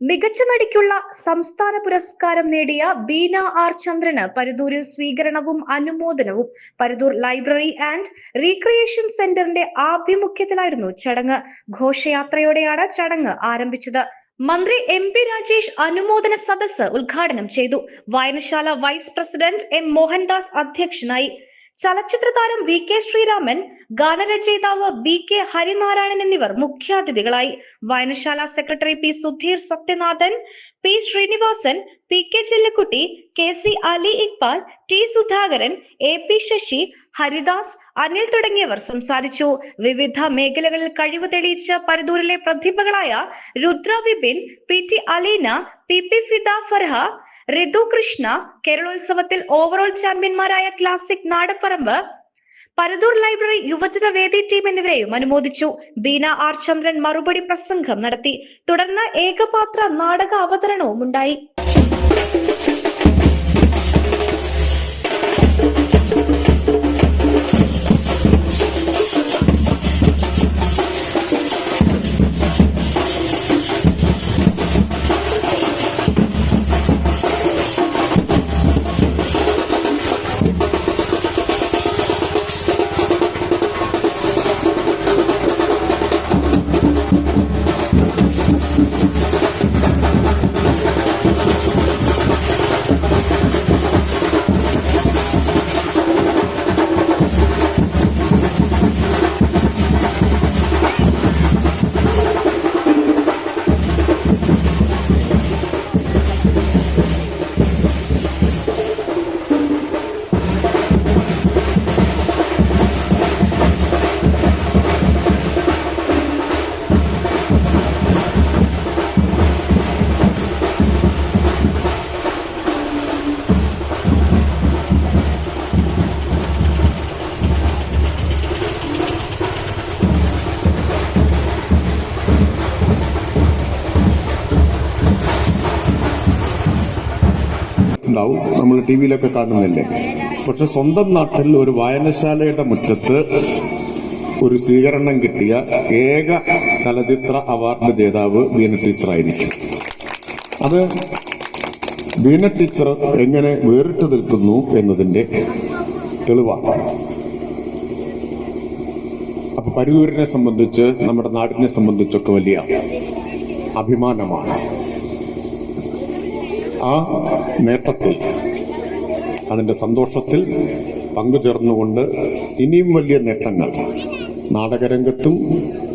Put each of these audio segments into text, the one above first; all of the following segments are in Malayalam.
മികച്ച നടിക്കുള്ള സംസ്ഥാന പുരസ്കാരം നേടിയ ബീന ആർ ചന്ദ്രന് പരുതൂരിൽ സ്വീകരണവും അനുമോദനവും. പരുതൂർ ലൈബ്രറി ആൻഡ് റീക്രിയേഷൻ സെന്ററിന്റെ ആഭിമുഖ്യത്തിലായിരുന്നു ചടങ്ങ്. ഘോഷയാത്രയോടെയാണ് ചടങ്ങ് ആരംഭിച്ചത്. മന്ത്രി എം പി രാജേഷ് അനുമോദന സദസ്സ് ഉദ്ഘാടനം ചെയ്തു. വായനശാല വൈസ് പ്രസിഡന്റ് എം മോഹൻദാസ് അധ്യക്ഷനായി. ചലച്ചിത്ര താരം വി കെ ശ്രീരാമൻ ഗാനരചയിതാവ് ബി കെ ഹരിനാരായണൻ എന്നിവർ മുഖ്യാതിഥികളായി. വായനശാല secretary P Sudheer Sathyanathan P Sreenivasan P K Chellakutty K C Ali Iqbal T Sudhakaran A P Sasi Haridas Anil തുടങ്ങിയവർ സംസാരിച്ചു. വിവിധ മേഖലകളിൽ കഴിവ് തെളിയിച്ച പരദൂരിലെ പ്രതിഭകളായ Rudra Vipin P T Aleena P P Fida Farha Rithu Krishna കേരളോത്സവത്തിൽ overall ചാമ്പ്യന്മാരായ ക്ലാസിക് നാടപ്പറമ്പ് പരതൂർ ലൈബ്രറി യുവജന വേദി ടീം എന്നിവരെയും അനുമോദിച്ചു. ബീന ആർ ചന്ദ്രൻ മറുപടി പ്രസംഗം നടത്തി. തുടർന്ന് ഏകപാത്ര നാടക അവതരണവും ഉണ്ടായി ഉണ്ടാവും. നമ്മൾ ടി വിയിലൊക്കെ കാണുന്നില്ലേ? പക്ഷെ സ്വന്തം നാട്ടിൽ ഒരു വായനശാലയുടെ മുറ്റത്ത് ഒരു സ്വീകരണം കിട്ടിയ ഏക ചലച്ചിത്ര അവാർഡ് ജേതാവ് ബീന ടീച്ചറായിരിക്കും. അത് ബീന ടീച്ചർ എങ്ങനെ വേറിട്ട് നിൽക്കുന്നു എന്നതിന്റെ തെളിവാണ്. അപ്പൊ പരുതൂരിനെ സംബന്ധിച്ച് നമ്മുടെ നാടിനെ സംബന്ധിച്ചൊക്കെ വലിയ അഭിമാനമാണ്. ആ നേട്ടത്തിൽ അതിന്റെ സന്തോഷത്തിൽ പങ്കുചേർന്നുകൊണ്ട് ഇനിയും വലിയ നേട്ടങ്ങൾ നാടകരംഗത്തും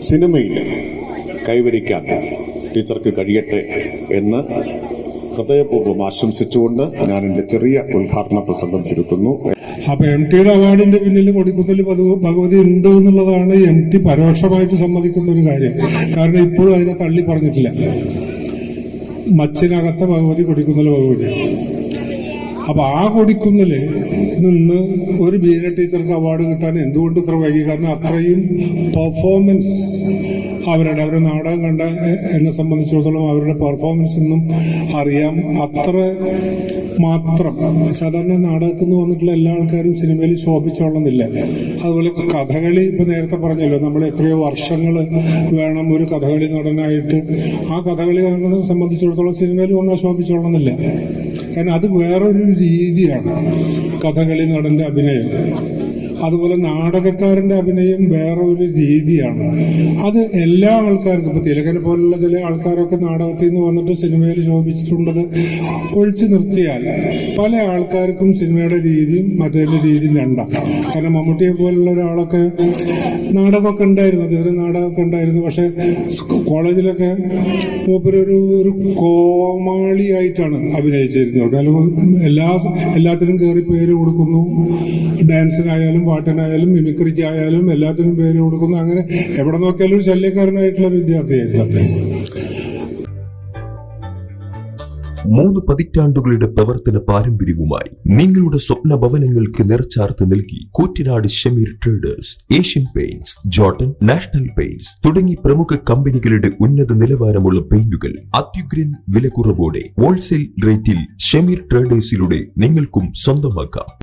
സിനിമയിലും കൈവരിക്കാൻ ടീച്ചർക്ക് കഴിയട്ടെ എന്ന് ഹൃദയപൂർവം ആശംസിച്ചുകൊണ്ട് ഞാൻ എന്റെ ചെറിയ ഉദ്ഘാടന പ്രസംഗം ചുരുക്കുന്നു. അപ്പൊ എം ടിയുടെ അവാർഡിന്റെ പിന്നിൽ കൊടിക്കുന്നിൽ ഭഗവതി ഉണ്ട് എന്നുള്ളതാണ് എം ടി പരോക്ഷമായിട്ട് സമ്മതിക്കുന്ന ഒരു കാര്യം. കാരണം ഇപ്പോഴും അതിനെ തള്ളി പറഞ്ഞിട്ടില്ല. മച്ചിനകത്ത ഭഗവതി കൊടിക്കുന്നിൽ ഭഗവതി. അപ്പൊ ആ കൊടിക്കുന്നിൽ നിന്ന് ഒരു ബീന ടീച്ചർക്ക് അവാർഡ് കിട്ടാൻ എന്തുകൊണ്ട് ഇത്ര വൈകി? കാരണം അത്രയും പെർഫോമൻസ് അവരുടെ അവരുടെ നാടകം കണ്ട എന്നെ സംബന്ധിച്ചിടത്തോളം അവരുടെ പെർഫോമൻസ് ഒന്നും അറിയാം. അത്ര മാത്രം സാധാരണ നാടകത്തിൽ നിന്ന് വന്നിട്ടുള്ള എല്ലാ ആൾക്കാരും സിനിമയിൽ ശോഭിച്ചോളുന്നില്ല. അതുപോലെ കഥകളി ഇപ്പം നേരത്തെ പറഞ്ഞല്ലോ നമ്മൾ എത്രയോ വർഷങ്ങൾ വേണം ഒരു കഥകളി നടനായിട്ട്. ആ കഥകളി നടനെ സംബന്ധിച്ചിടത്തോളം സിനിമയിൽ വന്നാൽ ശോഭിച്ചോളുന്നില്ല. കാരണം അത് വേറൊരു രീതിയാണ് കഥകളി നടന്റെ അഭിനയം. അതുപോലെ നാടകക്കാരന്റെ അഭിനയം വേറെ ഒരു രീതിയാണ്. അത് എല്ലാ ആൾക്കാർക്കും ഇപ്പോൾ തിലകനെ പോലുള്ള ചില ആൾക്കാരൊക്കെ നാടകത്തിൽ നിന്ന് വന്നിട്ട് സിനിമയിൽ ശോഭിച്ചിട്ടുള്ളത് ഒഴിച്ചു നിർത്തിയാൽ പല ആൾക്കാർക്കും സിനിമയുടെ രീതിയും മറ്റേ രീതിയും രണ്ടാണ് കാരണം മമ്മൂട്ടിയെ പോലുള്ള ഒരാളൊക്കെ നാടകമൊക്കെ ഉണ്ടായിരുന്നു അദ്ദേഹത്തിന് നാടകമൊക്കെ ഉണ്ടായിരുന്നു. പക്ഷേ കോളേജിലൊക്കെ മൂപ്പരൊരു ഒരു കോമാളിയായിട്ടാണ് അഭിനയിച്ചിരുന്നത്. കാരണം എല്ലാ എല്ലാത്തിനും കയറി പേര് കൊടുക്കുന്നു. ഡാൻസിനായാലും പാട്ടിനായാലും മിമിക്രിക്കായാലും എല്ലാത്തിനും പേര് കൊടുക്കുന്നു. അങ്ങനെ എവിടെ നോക്കിയാലും ഒരു ശല്യക്കാരനായിട്ടുള്ള വിദ്യാർത്ഥിയായിരുന്നു മൂന്ന് പതിറ്റാണ്ടുകളുടെ പ്രവർത്തന പാരമ്പര്യവുമായി നിങ്ങളുടെ സ്വപ്ന ഭവനങ്ങൾക്ക് നിറച്ചാർത്ത് നൽകി Koottanad Shameer traders Asian paints Jotun national paints തുടങ്ങി പ്രമുഖ കമ്പനികളുടെ ഉന്നത നിലവാരമുള്ള പെയിന്റുകൾ അത്യുഗ്രൻ വിലക്കുറവോടെ ഹോൾസെയിൽ റേറ്റിൽ ഷമീർ ട്രേഡേഴ്സിലൂടെ നിങ്ങൾക്കും സ്വന്തമാക്കാം.